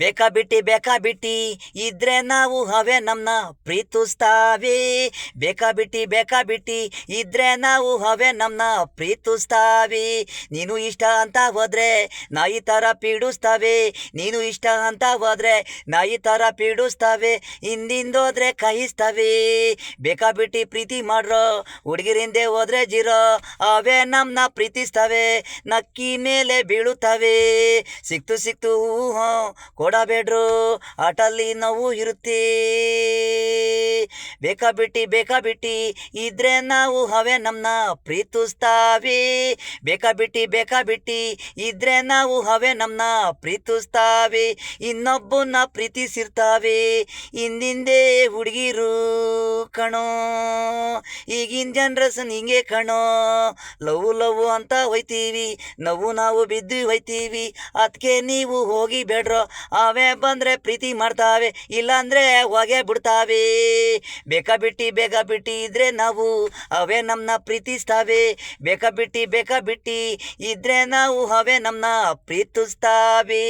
ಬೇಕಾ ಬಿಟ್ಟಿ ಬೇಕಾ ಬಿಟ್ಟಿ? ಇದ್ರೆ ನಾವು ಹವೆ ನಮ್ನ ಪ್ರೀತಿಸ್ತಾವೆ. ಬೇಕಾ ಬಿಟ್ಟಿ ಬೇಕಾ ಬಿಟ್ಟಿ? ಇದ್ರೆ ನಾವು ಹವೆ ನಮ್ನ ಪ್ರೀತಿಸ್ತಾವೆ. ನೀನು ಇಷ್ಟ ಅಂತ ಹೋದ್ರೆ ನಾಯಿ ಥರ ಪೀಡಿಸ್ತಾವೆ. ನೀನು ಇಷ್ಟ ಅಂತ ಹೋದ್ರೆ ನಾಯಿ ಥರ ಪೀಡಿಸ್ತಾವೆ. ಹಿಂದಿಂದೋದ್ರೆ ಕಾಯಿಸ್ತಾವೆ ಬೇಕಾ ಬಿಟ್ಟಿ ಪ್ರೀತಿ ಮಾಡ್ರೋ, ಹುಡುಗಿರಿಂದೆ ಹೋದ್ರೆ ಜೀರೋ. ಅವೆ ನಮ್ಮನ್ನ ಪ್ರೀತಿಸ್ತಾವೆ. ನಕ್ಕಿ ಮೇಲೆ ಬೀಳುತ್ತವೆ. ಸಿಕ್ತು ಸಿಕ್ತು ಹ್ಞೂ ಕೊಡಬೇಡ್ರು. ಆಟಲ್ಲಿ ನಾವು ಇರುತ್ತೆ. ಬೇಕಾ ಬಿಟ್ಟಿ ಬೇಕಾ ಬಿಟ್ಟಿ? ಇದ್ರೆ ನಾವು ಹವೆ ನಮ್ಮನ್ನ ಪ್ರೀತಿಸ್ತಾವೆ. ಬೇಕಾ ಬಿಟ್ಟಿ ಬೇಕಾ ಬಿಟ್ಟಿ? ಇದ್ರೆ ನಾವು ಹವೆ ನಮ್ಮನ್ನ ಪ್ರೀತಿಸ್ತಾವೆ. ಇನ್ನೊಬ್ಬನ ಪ್ರೀತಿಸಿರ್ತಾವೆ. ಹಿಂದಿಂದೆ ಹುಡುಗಿರು ಕಣೋ. ಈಗಿನ ಜನ್ರೇಷನ್ ಹಿಂಗೆ ಕಣೋ. ಲವ್ ಲವ್ ಅಂತ ಹೋಯ್ತೀವಿ. ನಾವು ನಾವು ಬಿದ್ದು ಹೋಯ್ತೀವಿ. ಅದಕ್ಕೆ ನೀವು ಹೋಗಿ ಬೇಡ್ರೋ. ಅವೇ ಬಂದರೆ ಪ್ರೀತಿ ಮಾಡ್ತಾವೆ. ಇಲ್ಲಾಂದರೆ ಹೊಗೆ ಬಿಡ್ತಾವೆ. ಬೇಕಾ ಬಿಟ್ಟಿ ಬೇಕಾ ಬಿಟ್ಟಿ ಇದ್ರೆ ನಾವು ಅವೇ ನಮ್ಮನ್ನ ಪ್ರೀತಿಸ್ತಾವೆ. ಬೇಕಾ ಬಿಟ್ಟಿ ಬೇಕಾ ಬಿಟ್ಟಿ ಇದ್ರೆ ನಾವು ಅವೇ ನಮ್ಮನ್ನ ಪ್ರೀತಿಸ್ತಾವೆ.